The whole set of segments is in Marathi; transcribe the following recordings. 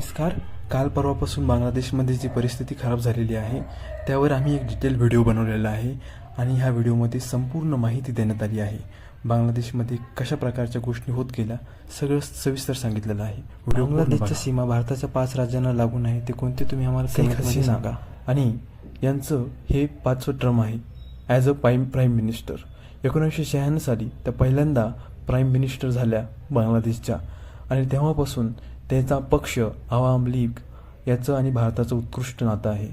नमस्कार. काल परवापासून बांगलादेशमध्ये जी परिस्थिती खराब झालेली आहे त्यावर आम्ही एक डिटेल व्हिडिओ बनवलेला आहे आणि ह्या व्हिडिओमध्ये संपूर्ण माहिती देण्यात आली आहे. बांगलादेशमध्ये कशा प्रकारच्या गोष्टी होत गेल्या सगळं सविस्तर सांगितलेलं आहे. बांगलादेशच्या सीमा भारताच्या पाच राज्यांना लागून आहे ते कोणते तुम्ही आम्हाला कमेंटमध्ये सांगा. आणि यांचं हे पाचवं टर्म आहे as a prime prime minister एकोणीसशे शहाण्णव साली त्या पहिल्यांदा प्राईम मिनिस्टर झाल्या बांगलादेशच्या. आणि तेव्हापासून त्याचा पक्ष आवाम लीग याचं आणि भारताचं उत्कृष्ट नातं आहे.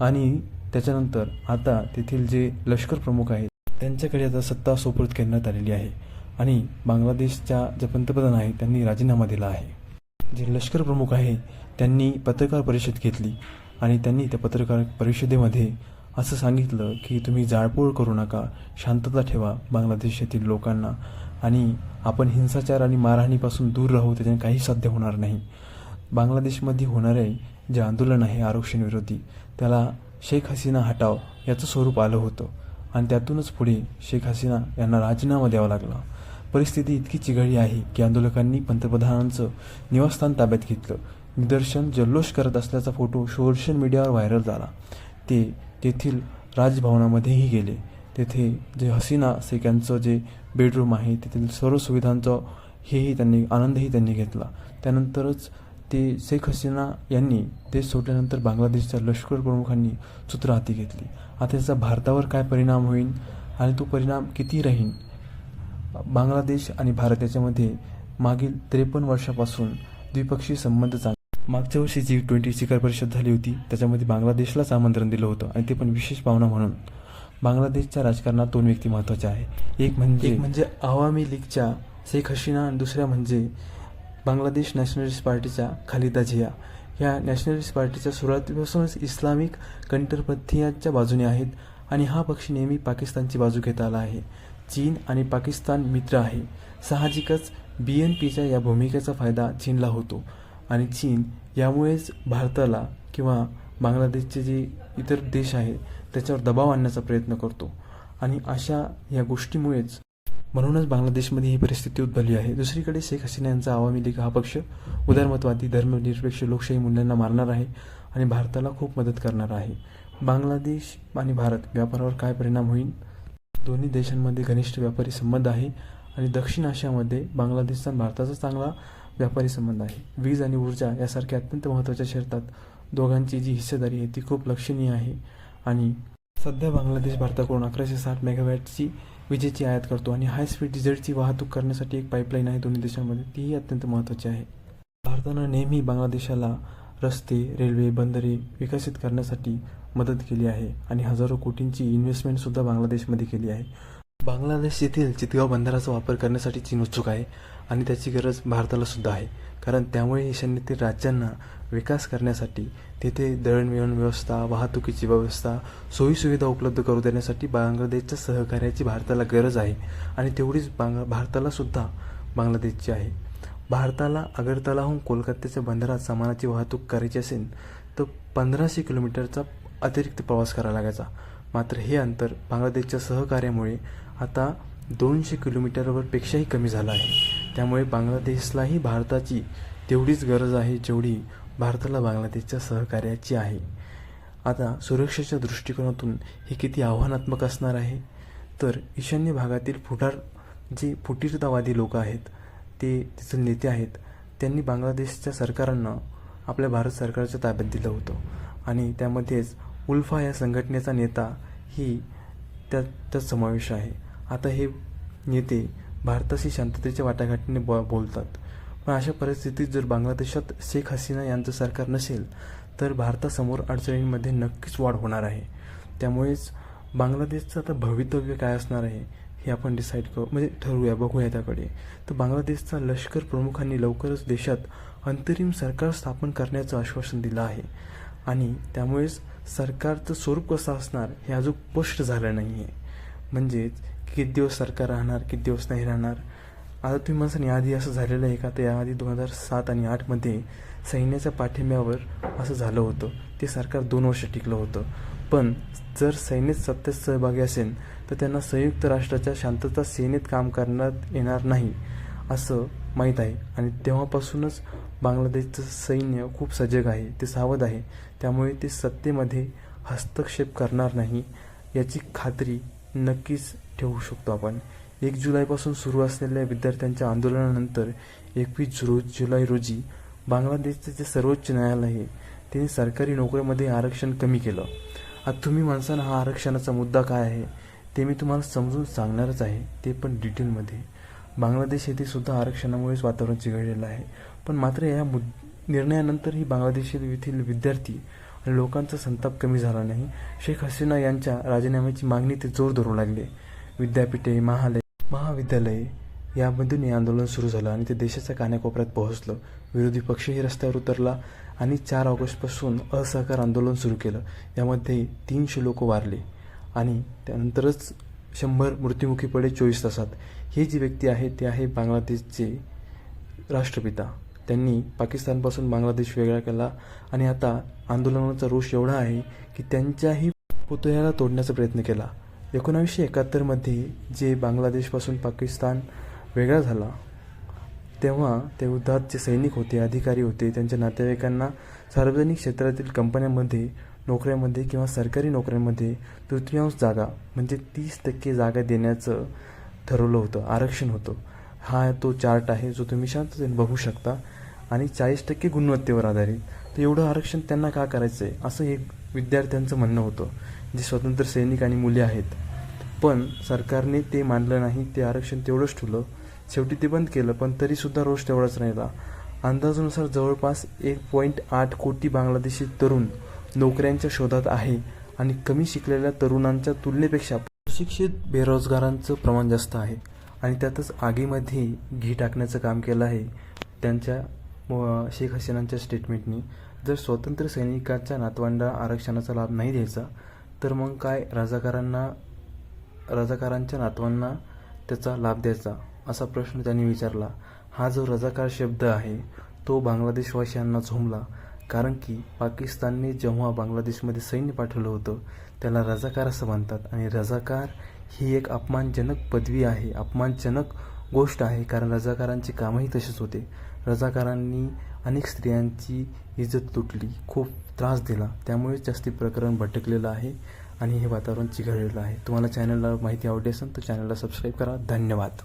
आणि त्याच्यानंतर आता तेथील जे लष्कर प्रमुख आहेत त्यांच्याकडे आता सत्ता सोपत करण्यात आलेली आहे. आणि बांगलादेशच्या जे पंतप्रधान आहेत त्यांनी राजीनामा दिला आहे. जे लष्कर प्रमुख आहे त्यांनी पत्रकार परिषद घेतली. आणि त्यांनी त्या पत्रकार परिषदेमध्ये असं सांगितलं की तुम्ही जाळपोळ करू नका शांतता ठेवा बांगलादेशातील लोकांना. आणि आपण हिंसाचार आणि मारहाणीपासून दूर राहू त्याच्याने काही साध्य होणार नाही. बांगलादेशमध्ये होणारे जे आंदोलन आहे आरक्षणविरोधी त्याला शेख हसीना हटाव याचं स्वरूप आलं होतं आणि त्यातूनच पुढे शेख हसीना यांना राजीनामा द्यावा लागला. परिस्थिती इतकी चिघळली आहे की आंदोलकांनी पंतप्रधानांचं निवासस्थान ताब्यात घेतलं. निदर्शन जल्लोष करत असल्याचा फोटो सोशल मीडियावर व्हायरल झाला. ते तेथील राजभवनामध्येही गेले. तेथे जे हसीना शेख यांचं जे बेडरूम आहे तेथील सर्व सुविधांचं हेही त्यांनी आनंदही त्यांनी घेतला. त्यानंतरच ते शेख हसीना यांनी ते सोडल्यानंतर बांगलादेशच्या लष्कर प्रमुखांनी सूत्र हाती घेतली. आता त्याचा भारतावर काय परिणाम होईल आणि तो परिणाम किती राहील? बांगलादेश आणि भारत याच्यामध्ये मागील त्रेपन्न वर्षापासून द्विपक्षीय संबंध चांगले मागच्या वर्षी जी ट्वेंटी शिखर परिषद झाली होती त्याच्यामध्ये बांगलादेशलाच आमंत्रण दिलं होतं आणि ते पण विशेष पाहुणा म्हणून. बांगलादेशच्या राजकारणात दोन व्यक्ती महत्त्वाच्या आहेत. एक म्हणजे म्हणजे आवामी लीगच्या शेख हसीना आणि दुसऱ्या म्हणजे बांगलादेश नॅशनलिस्ट पार्टीच्या खालिदा झिया ह्या नॅशनलिस्ट पार्टीच्या सुरुवातीपासूनच इस्लामिक कंट्टरपंथीयांच्या बाजूने आहेत आणि हा पक्ष नेहमी पाकिस्तानची बाजू घेत आला आहे. चीन आणि पाकिस्तान मित्र आहे. साहजिकच बी एन पीच्या या भूमिकेचा फायदा चीनला होतो आणि चीन यामुळेच भारताला किंवा बांगलादेशचे जे इतर देश आहेत त्याच्यावर दबाव आणण्याचा प्रयत्न करतो. आणि अशा या गोष्टीमुळेच म्हणूनच बांगलादेशमध्ये ही परिस्थिती उद्भवली आहे. दुसरीकडे शेख हसीना यांचा आवामी लीग हा पक्ष उदारमतवादी धर्मनिरपेक्ष लोकशाही मूल्यांना मारणार आहे आणि भारताला खूप मदत करणार आहे. बांगलादेश आणि भारत व्यापारावर काय परिणाम होईल? दोन्ही देशांमध्ये घनिष्ठ व्यापारी संबंध आहे आणि दक्षिण आशियामध्ये बांगलादेशचा आणि भारताचा चांगला व्यापारी संबंध आहे. वीज आणि ऊर्जा यासारख्या अत्यंत महत्त्वाच्या क्षेत्रात दोघांची जी हिस्सेदारी आहे ती खूप लक्षणीय आहे. आणि सध्या बांगलादेश भारताकडून अकराशे साठ मेगावॅटची विजेची आयात करतो आणि हाय स्पीड डिझेलची वाहतूक करण्यासाठी एक पाईपलाईन आहे दोन्ही देशांमध्ये. तीही अत्यंत महत्त्वाची आहे. भारतानं नेहमी बांगलादेशाला रस्ते रेल्वे बंदरे विकसित करण्यासाठी मदत केली आहे आणि हजारो कोटींची इन्व्हेस्टमेंटसुद्धा बांगलादेशमध्ये केली आहे. बांगलादेश येथील चितगाव बंदराचा वापर करण्यासाठी चीन उत्सुक आहे आणि त्याची गरज भारताला सुद्धा आहे. कारण त्यामुळे ईशान्येतील राज्यांना विकास करण्यासाठी तेथे दळणवळण व्यवस्था वाहतुकीची व्यवस्था सोयीसुविधा उपलब्ध करू देण्यासाठी बांगलादेशच्या सहकार्याची भारताला गरज आहे आणि तेवढीच बांग भारताला सुद्धा बांगलादेशची आहे. भारताला अगरतलाहून कोलकात्याच्या बंदरात सामानाची वाहतूक करायची असेल तर पंधराशे किलोमीटरचा अतिरिक्त प्रवास करावा लागायचा. मात्र हे अंतर बांगलादेशच्या सहकार्यामुळे आता दोनशे किलोमीटरवर पेक्षाही कमी झालं आहे. त्यामुळे बांगलादेशलाही भारताची तेवढीच गरज आहे जेवढी भारताला बांगलादेशच्या सहकार्याची आहे. आता सुरक्षेच्या दृष्टिकोनातून हे किती आव्हानात्मक असणार आहे? तर ईशान्य भागातील फुटार जे फुटीरतावादी लोक आहेत ते तिथले नेते आहेत त्यांनी बांगलादेशच्या सरकारांना आपल्या भारत सरकारच्या ताब्यात दिलं होतं. आणि त्यामध्येच उल्फा या संघटनेचा नेता ही त्यात त्यात समावेश आहे. आता हे नेते भारताशी शांततेच्या वाटाघाटीने ब बोलतात. पण अशा परिस्थितीत जर बांगलादेशात शेख हसीना यांचं सरकार नसेल तर भारतासमोर अडचणींमध्ये नक्कीच वाढ होणार आहे. त्यामुळेच बांगलादेशचं आता भवितव्य काय असणार आहे हे आपण डिसाईड करू म्हणजे ठरवूया बघूया त्याकडे. तर बांगलादेशचा लष्कर प्रमुखांनी लवकरच देशात अंतरिम सरकार स्थापन करण्याचं आश्वासन दिलं आहे. आणि त्यामुळेच सरकारचं स्वरूप कसं असणार हे अजून स्पष्ट झालं नाही आहे म्हणजेच किती दिवस सरकार राहणार किती दिवस नाही राहणार? आता तुम्ही म्हणसान याआधी असं झालेलं आहे का? तर याआधी दोन हजार सात आणि आठमध्ये सैन्याच्या पाठिंब्यावर असं झालं होतं. ते सरकार दोन वर्ष टिकलं होतं. पण जर सैन्यात सत्तेत सहभागी असेल तर त्यांना संयुक्त राष्ट्राच्या शांतता सेनेत काम करण्यात येणार नाही असं माहीत आहे. आणि तेव्हापासूनच बांगलादेशचं सैन्य खूप सजग आहे ते सावध आहे. त्यामुळे ते सत्तेमध्ये हस्तक्षेप करणार नाही याची खात्री नक्कीच ठेवू शकतो आपण. एक जुलैपासून सुरू असलेल्या विद्यार्थ्यांच्या आंदोलनानंतर एकवीस रोज जुलै रोजी बांगलादेशचे जे सर्वोच्च न्यायालय आहे त्याने सरकारी नोकऱ्यामध्ये आरक्षण कमी केलं. आता तुम्ही माणसानं हा आरक्षणाचा मुद्दा काय आहे ते मी तुम्हाला समजून सांगणारच आहे ते पण डिटेलमध्ये बांगलादेश येथे सुद्धा आरक्षणामुळेच वातावरण चिघळलेलं आहे. पण मात्र या मुद निर्णयानंतरही बांगलादेश येथील विद्यार्थी आणि लोकांचा संताप कमी झाला नाही. शेख हसीना यांच्या राजीनाम्याची मागणी ते जोर धरू लागले. विद्यापीठे महालय महाविद्यालये यामधून हे आंदोलन सुरू झालं आणि ते देशाच्या कानाकोपऱ्यात पोहोचलं. विरोधी पक्षही रस्त्यावर उतरला आणि चार ऑगस्टपासून असहकार आंदोलन सुरू केलं. यामध्ये तीनशे लोक वारले आणि त्यानंतरच शंभर मृत्युमुखी पडे चोवीस तासात. हे जी व्यक्ती आहे ते आहे बांगलादेशचे राष्ट्रपिता. त्यांनी पाकिस्तानपासून बांगलादेश वेगळा केला. आणि आता आंदोलनाचा रोष एवढा आहे की त्यांच्याही पुतळ्याला तोडण्याचा प्रयत्न केला. एकोणावीसशे एकाहत्तरमध्ये जे बांगलादेशपासून पाकिस्तान वेगळा झाला तेव्हा ते युद्धात जे सैनिक होते अधिकारी होते. त्यांच्या नातेवाईकांना सार्वजनिक क्षेत्रातील कंपन्यांमध्ये नोकऱ्यामध्ये किंवा सरकारी नोकऱ्यांमध्ये तृतीयांश जागा म्हणजे तीस टक्के जागा देण्याचं ठरवलं होतं आरक्षण होतं. हा तो चार्ट आहे जो तुम्ही शांततेने बघू शकता आणि चाळीस टक्के गुणवत्तेवर आधारित. तर एवढं आरक्षण त्यांना का करायचं आहे असं एक विद्यार्थ्यांचं म्हणणं होतं जे स्वतंत्र सैनिक आणि मुले आहेत. पण सरकारने ते मानलं नाही ते आरक्षण तेवढंच ठेवलं. शेवटी ते बंद केलं पण तरीसुद्धा रोष तेवढाच राहिला. अंदाजानुसार जवळपास एक पॉईंट आठ कोटी बांगलादेशी तरुण नोकऱ्यांच्या शोधात आहे आणि कमी शिकलेल्या तरुणांच्या तुलनेपेक्षा शिक्षित बेरोजगारांचं प्रमाण जास्त आहे. आणि त्यातच आगीमध्ये घी टाकण्याचं काम केलं आहे. त्यांच्या शेख हसीनांच्या स्टेटमेंटनी जर स्वतंत्र सैनिकाच्या नातवंडा आरक्षणाचा लाभ नाही द्यायचा तर मग काय राजाकारांना रजाकारांच्या नातवांना त्याचा लाभ द्यायचा? असा प्रश्न त्यांनी विचारला. हा जो रजाकार शब्द आहे तो बांगलादेशवासियांना झोंबला. कारण की पाकिस्तानने जेव्हा बांगलादेशमध्ये सैन्य पाठवलं होतं त्याला रजाकार असं म्हणतात. आणि रजाकार ही एक अपमानजनक पदवी आहे अपमानजनक गोष्ट आहे कारण रजाकारांची कामही तसेच होते. रजाकारांनी अनेक स्त्रियांची इज्जत तुटली खूप त्रास दिला. त्यामुळेच जास्ती प्रकरण भटकलेलं आहे आणि हे वातावरण चिघळलेलं आहे. तुम्हाला चॅनलला माहिती आवडली असेल तर चॅनलला सबस्क्राईब करा. धन्यवाद.